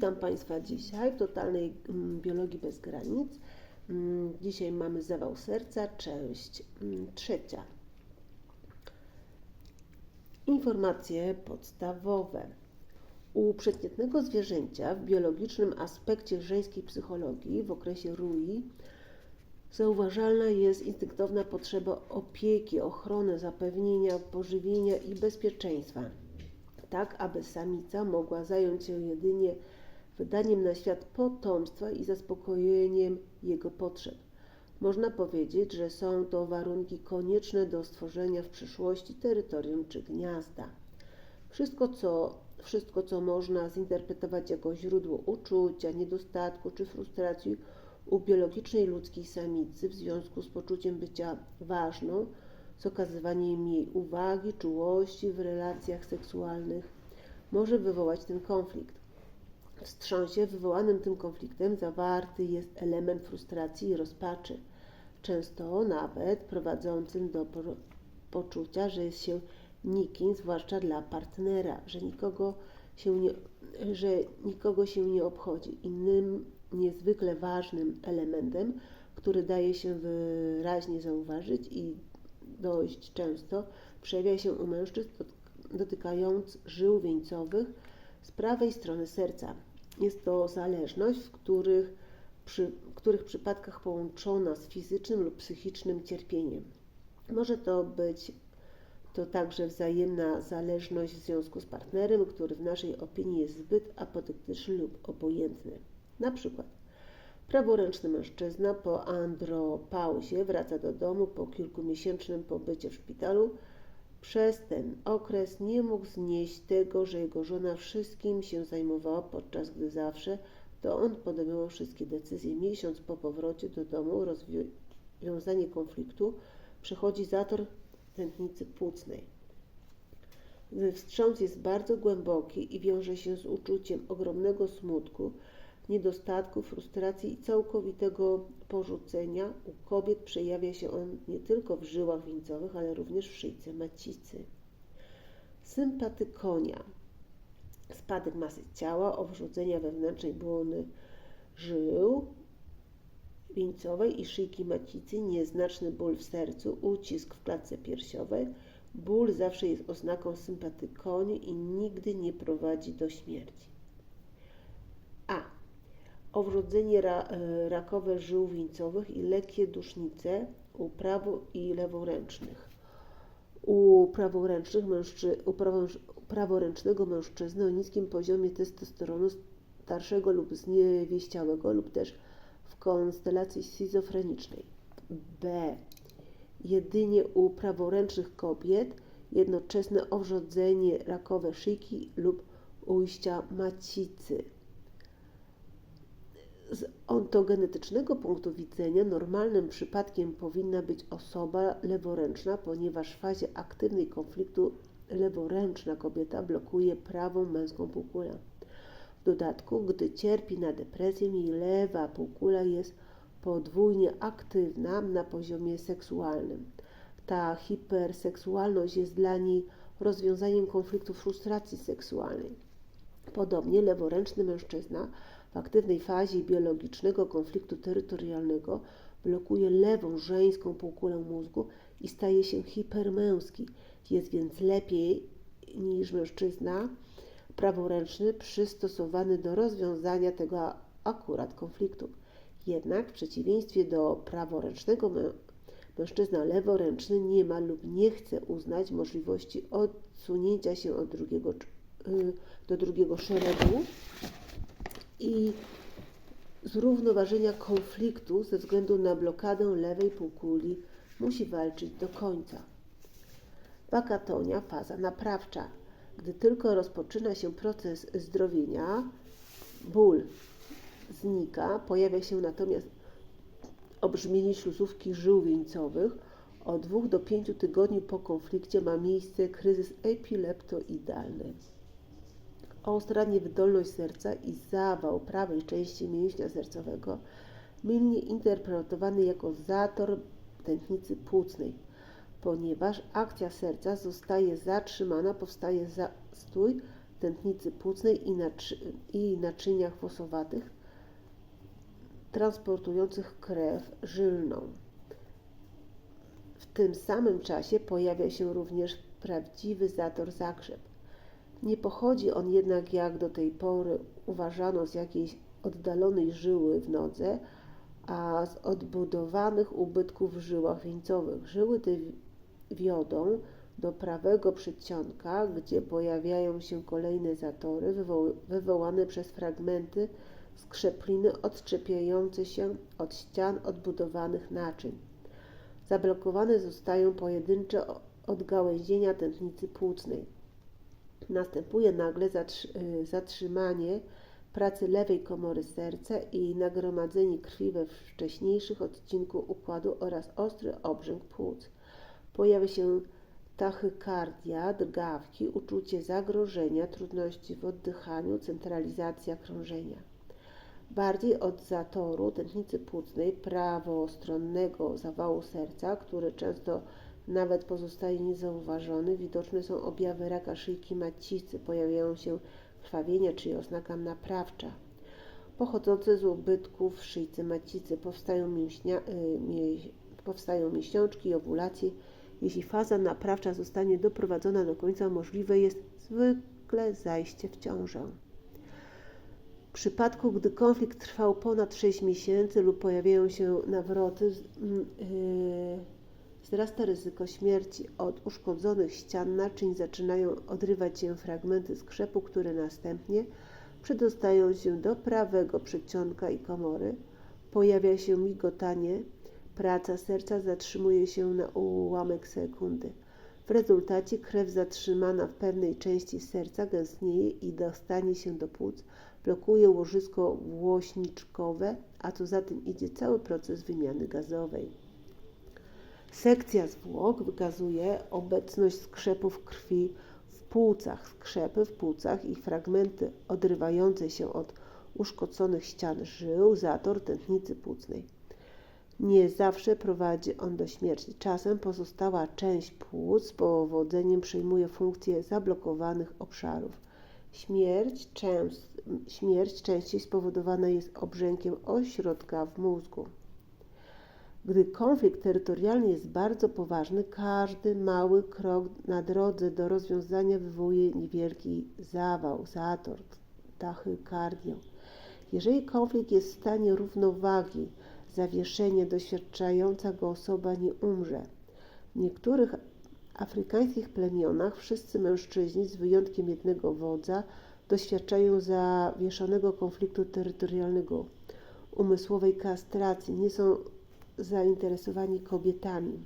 Witam Państwa dzisiaj w totalnej mm, biologii bez granic. Mm, Dzisiaj mamy zawał serca, część mm, trzecia. Informacje podstawowe. U przeciętnego zwierzęcia w biologicznym aspekcie żeńskiej psychologii w okresie RUI zauważalna jest instynktowna potrzeba opieki, ochrony, zapewnienia pożywienia i bezpieczeństwa tak aby samica mogła zająć się jedynie wydaniem na świat potomstwa i zaspokojeniem jego potrzeb. Można powiedzieć, że są to warunki konieczne do stworzenia w przyszłości terytorium czy gniazda. Wszystko, co, wszystko, co można zinterpretować jako źródło uczucia, niedostatku czy frustracji u biologicznej ludzkiej samicy w związku z poczuciem bycia ważną, z okazywaniem jej uwagi, czułości w relacjach seksualnych może wywołać ten konflikt. Wstrząsie wywołanym tym konfliktem zawarty jest element frustracji i rozpaczy, często nawet prowadzącym do po poczucia, że jest się nikim, zwłaszcza dla partnera, że nikogo się nie, że nikogo się nie obchodzi. Innym niezwykle ważnym elementem, który daje się wyraźnie zauważyć i dość często przejawia się u mężczyzn dotykając żył wieńcowych z prawej strony serca. Jest to zależność, w których, przy, których przypadkach połączona z fizycznym lub psychicznym cierpieniem. Może to być to także wzajemna zależność w związku z partnerem, który w naszej opinii jest zbyt apodyktyczny lub obojętny. Na przykład Praworęczny mężczyzna po andropauzie wraca do domu po kilkumiesięcznym pobycie w szpitalu. Przez ten okres nie mógł znieść tego, że jego żona wszystkim się zajmowała, podczas gdy zawsze to on podejmował wszystkie decyzje. Miesiąc po powrocie do domu rozwiązanie konfliktu przechodzi zator tętnicy płucnej. Wstrząs jest bardzo głęboki i wiąże się z uczuciem ogromnego smutku, niedostatku, frustracji i całkowitego porzucenia u kobiet przejawia się on nie tylko w żyłach wieńcowych, ale również w szyjce macicy. Sympatykonia. Spadek masy ciała, owrzodzenia wewnętrznej błony żył wieńcowej i szyjki macicy, nieznaczny ból w sercu, ucisk w klatce piersiowej. Ból zawsze jest oznaką sympatykonii i nigdy nie prowadzi do śmierci owrodzenie ra, e, rakowe żył wieńcowych i lekkie dusznice u prawo i leworęcznych. U praworęcznych mężczy, u prawo, praworęcznego mężczyzny o niskim poziomie testosteronu starszego lub zniewieściałego lub też w konstelacji schizofrenicznej. B. Jedynie u praworęcznych kobiet jednoczesne owrzodzenie rakowe szyjki lub ujścia macicy. Z ontogenetycznego punktu widzenia normalnym przypadkiem powinna być osoba leworęczna, ponieważ w fazie aktywnej konfliktu leworęczna kobieta blokuje prawą męską półkulę. W dodatku, gdy cierpi na depresję, jej lewa półkula jest podwójnie aktywna na poziomie seksualnym. Ta hiperseksualność jest dla niej rozwiązaniem konfliktu frustracji seksualnej. Podobnie leworęczny mężczyzna w aktywnej fazie biologicznego konfliktu terytorialnego blokuje lewą żeńską półkulę mózgu i staje się hipermęski. Jest więc lepiej niż mężczyzna praworęczny przystosowany do rozwiązania tego akurat konfliktu. Jednak w przeciwieństwie do praworęcznego mężczyzna leworęczny nie ma lub nie chce uznać możliwości odsunięcia się od drugiego, y, do drugiego szeregu i zrównoważenia konfliktu ze względu na blokadę lewej półkuli musi walczyć do końca. Wakatonia, faza naprawcza. Gdy tylko rozpoczyna się proces zdrowienia, ból znika, pojawia się natomiast obrzmienie śluzówki żył wieńcowych. Od 2 do 5 tygodni po konflikcie ma miejsce kryzys epileptoidalny ostra niewydolność serca i zawał prawej części mięśnia sercowego, mylnie interpretowany jako zator tętnicy płucnej. Ponieważ akcja serca zostaje zatrzymana, powstaje zastój tętnicy płucnej i, naczy i naczyniach fosowatych transportujących krew żylną. W tym samym czasie pojawia się również prawdziwy zator zakrzep. Nie pochodzi on jednak, jak do tej pory uważano, z jakiejś oddalonej żyły w nodze, a z odbudowanych ubytków w żyłach wieńcowych. Żyły te wiodą do prawego przedsionka, gdzie pojawiają się kolejne zatory wywo wywołane przez fragmenty skrzepliny odczepiające się od ścian odbudowanych naczyń. Zablokowane zostają pojedyncze odgałęzienia tętnicy płucnej. Następuje nagle y, zatrzymanie pracy lewej komory serca i nagromadzenie krwi we wcześniejszych odcinku układu oraz ostry obrzęk płuc. Pojawia się tachykardia, drgawki, uczucie zagrożenia, trudności w oddychaniu, centralizacja krążenia. Bardziej od zatoru tętnicy płucnej prawostronnego zawału serca, który często nawet pozostaje niezauważony, widoczne są objawy raka szyjki macicy, pojawiają się krwawienia, czyli oznaka naprawcza. Pochodzące z ubytków w szyjce macicy powstają, mięśnia, y, powstają miesiączki i owulacje. Jeśli faza naprawcza zostanie doprowadzona do końca, możliwe jest zwykle zajście w ciążę. W przypadku, gdy konflikt trwał ponad 6 miesięcy lub pojawiają się nawroty, yy, wzrasta ryzyko śmierci. Od uszkodzonych ścian naczyń zaczynają odrywać się fragmenty skrzepu, które następnie przedostają się do prawego przedsionka i komory. Pojawia się migotanie, praca serca zatrzymuje się na ułamek sekundy. W rezultacie krew zatrzymana w pewnej części serca gęstnieje i dostanie się do płuc, blokuje łożysko włośniczkowe, a co za tym idzie cały proces wymiany gazowej. Sekcja zwłok wykazuje obecność skrzepów krwi w płucach, skrzepy w płucach i fragmenty odrywające się od uszkodzonych ścian żył, zator tętnicy płucnej. Nie zawsze prowadzi on do śmierci. Czasem pozostała część płuc z powodzeniem przejmuje funkcję zablokowanych obszarów. Śmierć, częst, śmierć częściej spowodowana jest obrzękiem ośrodka w mózgu. Gdy konflikt terytorialny jest bardzo poważny, każdy mały krok na drodze do rozwiązania wywołuje niewielki zawał, zator, tachykardię. Jeżeli konflikt jest w stanie równowagi, zawieszenie doświadczająca go osoba nie umrze. W niektórych afrykańskich plemionach wszyscy mężczyźni, z wyjątkiem jednego wodza, doświadczają zawieszonego konfliktu terytorialnego, umysłowej kastracji, nie są zainteresowani kobietami.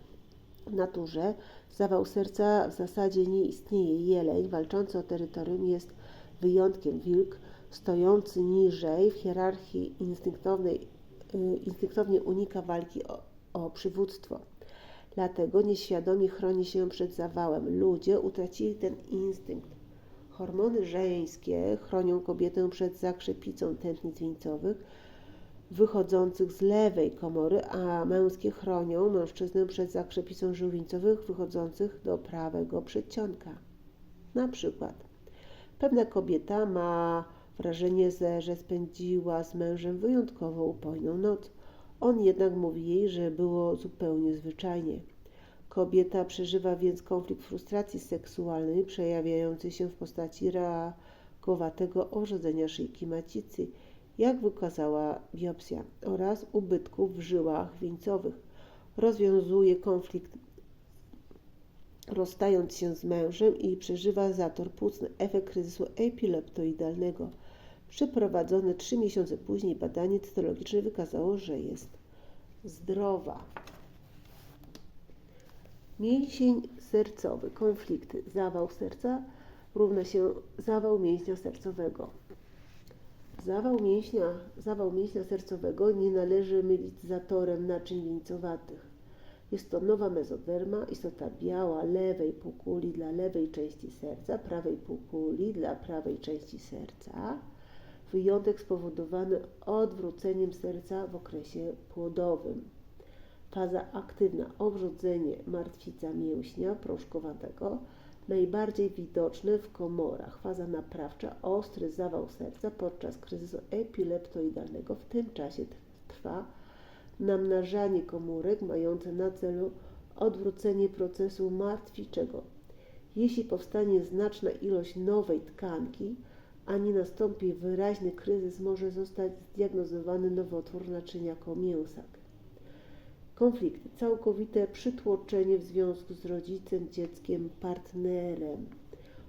W naturze zawał serca w zasadzie nie istnieje. Jeleń walczący o terytorium jest wyjątkiem. Wilk stojący niżej w hierarchii instynktownej, y, instynktownie unika walki o, o przywództwo. Dlatego nieświadomie chroni się przed zawałem. Ludzie utracili ten instynkt. Hormony żeńskie chronią kobietę przed zakrzepicą tętnic wieńcowych, wychodzących z lewej komory, a męskie chronią mężczyznę przed zakrzepicą żył wieńcowych wychodzących do prawego przedsionka. Na przykład pewna kobieta ma wrażenie, że spędziła z mężem wyjątkowo upojną noc. On jednak mówi jej, że było zupełnie zwyczajnie. Kobieta przeżywa więc konflikt frustracji seksualnej, przejawiający się w postaci rakowatego obrzodzenia szyjki macicy jak wykazała biopsja, oraz ubytków w żyłach wieńcowych. Rozwiązuje konflikt rozstając się z mężem i przeżywa zator płucny, efekt kryzysu epileptoidalnego. Przeprowadzone trzy miesiące później badanie cytologiczne wykazało, że jest zdrowa. Mięsień sercowy, konflikty, zawał serca równa się zawał mięśnia sercowego. Zawał mięśnia, zawał mięśnia sercowego nie należy mylić z zatorem naczyń wieńcowatych. Jest to nowa mezoderma, istota biała lewej półkuli dla lewej części serca, prawej półkuli dla prawej części serca. Wyjątek spowodowany odwróceniem serca w okresie płodowym. Faza aktywna obrzodzenie martwica mięśnia proszkowatego Najbardziej widoczne w komorach. Faza naprawcza, ostry zawał serca podczas kryzysu epileptoidalnego. W tym czasie trwa namnażanie komórek mające na celu odwrócenie procesu martwiczego. Jeśli powstanie znaczna ilość nowej tkanki, a nie nastąpi wyraźny kryzys, może zostać zdiagnozowany nowotwór naczynia komięsak. Konflikty. Całkowite przytłoczenie w związku z rodzicem, dzieckiem, partnerem.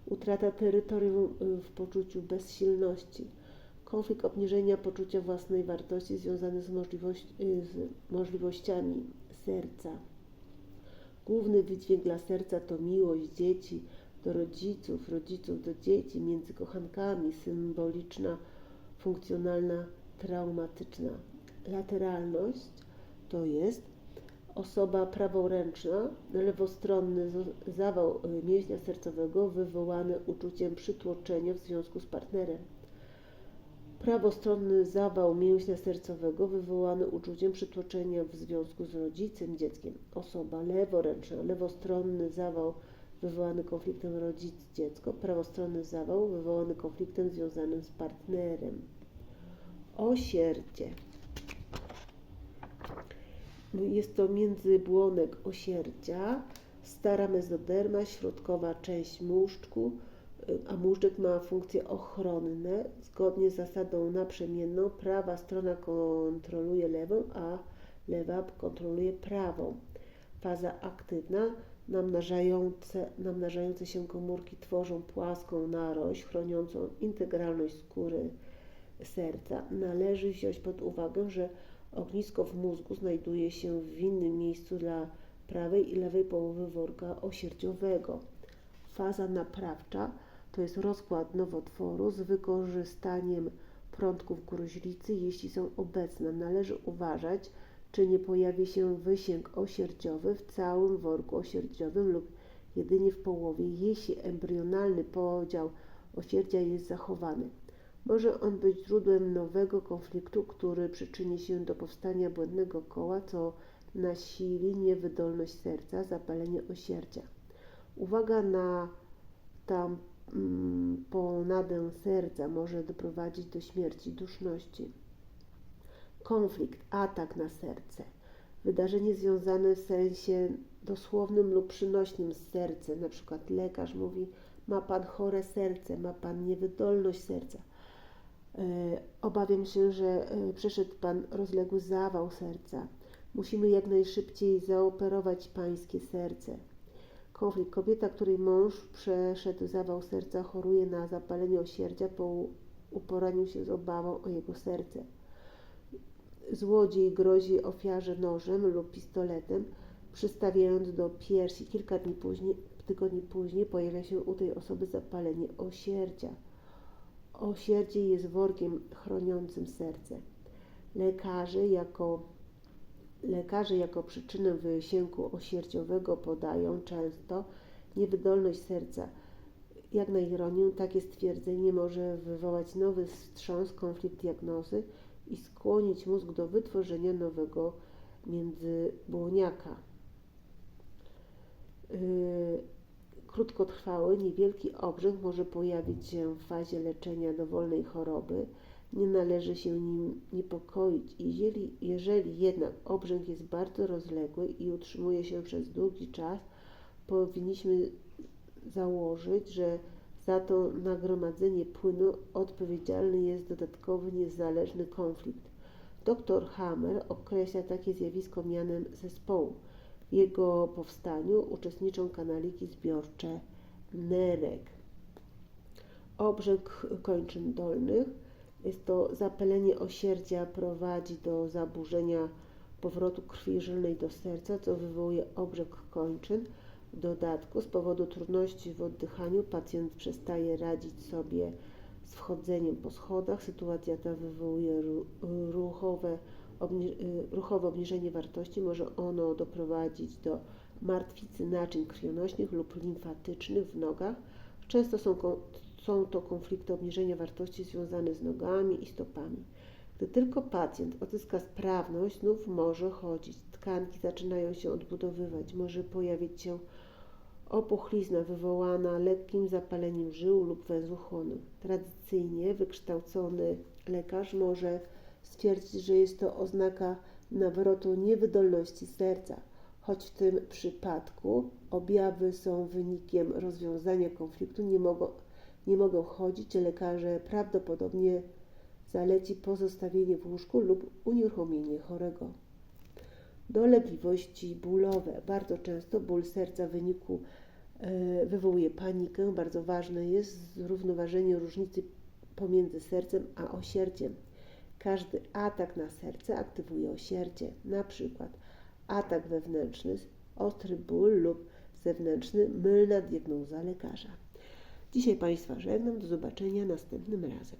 Utrata terytorium y, w poczuciu bezsilności. Konflikt obniżenia poczucia własnej wartości związany z, możliwości, y, z możliwościami serca. Główny wydźwięk dla serca to miłość dzieci do rodziców, rodziców do dzieci, między kochankami, symboliczna, funkcjonalna, traumatyczna. Lateralność to jest osoba praworęczna, lewostronny zawał y, mięśnia sercowego wywołany uczuciem przytłoczenia w związku z partnerem. Prawostronny zawał mięśnia sercowego wywołany uczuciem przytłoczenia w związku z rodzicem, dzieckiem. Osoba leworęczna, lewostronny zawał wywołany konfliktem rodzic-dziecko, prawostronny zawał wywołany konfliktem związanym z partnerem. Osierdzie. Jest to międzybłonek osierdzia, stara mezoderma, środkowa część móżdżku, a móżdżek ma funkcje ochronne. Zgodnie z zasadą naprzemienną prawa strona kontroluje lewą, a lewa kontroluje prawą. Faza aktywna namnażające, namnażające się komórki tworzą płaską narość chroniącą integralność skóry serca. Należy wziąć pod uwagę, że ognisko w mózgu znajduje się w innym miejscu dla prawej i lewej połowy worka osierdziowego. Faza naprawcza to jest rozkład nowotworu z wykorzystaniem prądków gruźlicy, jeśli są obecne. Należy uważać, czy nie pojawi się wysięg osierdziowy w całym worku osierdziowym lub jedynie w połowie, jeśli embrionalny podział osierdzia jest zachowany. Może on być źródłem nowego konfliktu, który przyczyni się do powstania błędnego koła, co nasili niewydolność serca, zapalenie osierdzia. Uwaga na tam ponadę serca może doprowadzić do śmierci duszności. Konflikt, atak na serce. Wydarzenie związane w sensie dosłownym lub przynośnym z sercem. Na przykład lekarz mówi, ma pan chore serce, ma pan niewydolność serca. E, obawiam się, że e, przeszedł pan rozległy zawał serca. Musimy jak najszybciej zaoperować pańskie serce. Konflikt. Kobieta, której mąż przeszedł zawał serca, choruje na zapalenie osierdzia po uporaniu się z obawą o jego serce. Złodziej grozi ofiarze nożem lub pistoletem, przystawiając do piersi. Kilka dni później, tygodni później pojawia się u tej osoby zapalenie osierdzia. Osierdzie jest workiem chroniącym serce. Lekarze jako Lekarze jako przyczynę wysięku osierdziowego podają często niewydolność serca. Jak na ironię, takie stwierdzenie może wywołać nowy wstrząs, konflikt diagnozy i skłonić mózg do wytworzenia nowego międzybłoniaka. Yy, krótkotrwały, niewielki obrzęk może pojawić się w fazie leczenia dowolnej choroby nie należy się nim niepokoić. Jeżeli, jeżeli jednak obrzęk jest bardzo rozległy i utrzymuje się przez długi czas, powinniśmy założyć, że za to nagromadzenie płynu odpowiedzialny jest dodatkowy niezależny konflikt. Dr Hammer określa takie zjawisko mianem zespołu. Jego powstaniu uczestniczą kanaliki zbiorcze nerek. Obrzęk kończyn dolnych jest to zapalenie osierdzia prowadzi do zaburzenia powrotu krwi żylnej do serca, co wywołuje obrzek kończyn. W dodatku z powodu trudności w oddychaniu pacjent przestaje radzić sobie z wchodzeniem po schodach. Sytuacja ta wywołuje ruchowe, obni ruchowe obniżenie wartości. Może ono doprowadzić do martwicy naczyń krwionośnych lub limfatycznych w nogach. Często są są to konflikty obniżenia wartości związane z nogami i stopami. Gdy tylko pacjent odzyska sprawność, znów może chodzić. Tkanki zaczynają się odbudowywać, może pojawić się Opuchlizna wywołana lekkim zapaleniem żył lub węzłu chłonu. Tradycyjnie wykształcony lekarz może stwierdzić, że jest to oznaka nawrotu niewydolności serca, choć w tym przypadku objawy są wynikiem rozwiązania konfliktu, nie mogą, nie mogą chodzić, lekarze prawdopodobnie zaleci pozostawienie w łóżku lub unieruchomienie chorego. Dolegliwości bólowe. Bardzo często ból serca w wyniku e, wywołuje panikę. Bardzo ważne jest zrównoważenie różnicy pomiędzy sercem a osierdziem. Każdy atak na serce aktywuje osierdzie, na przykład atak wewnętrzny, ostry ból lub zewnętrzny, mylna diagnoza lekarza. Dzisiaj Państwa żegnam, do zobaczenia następnym razem.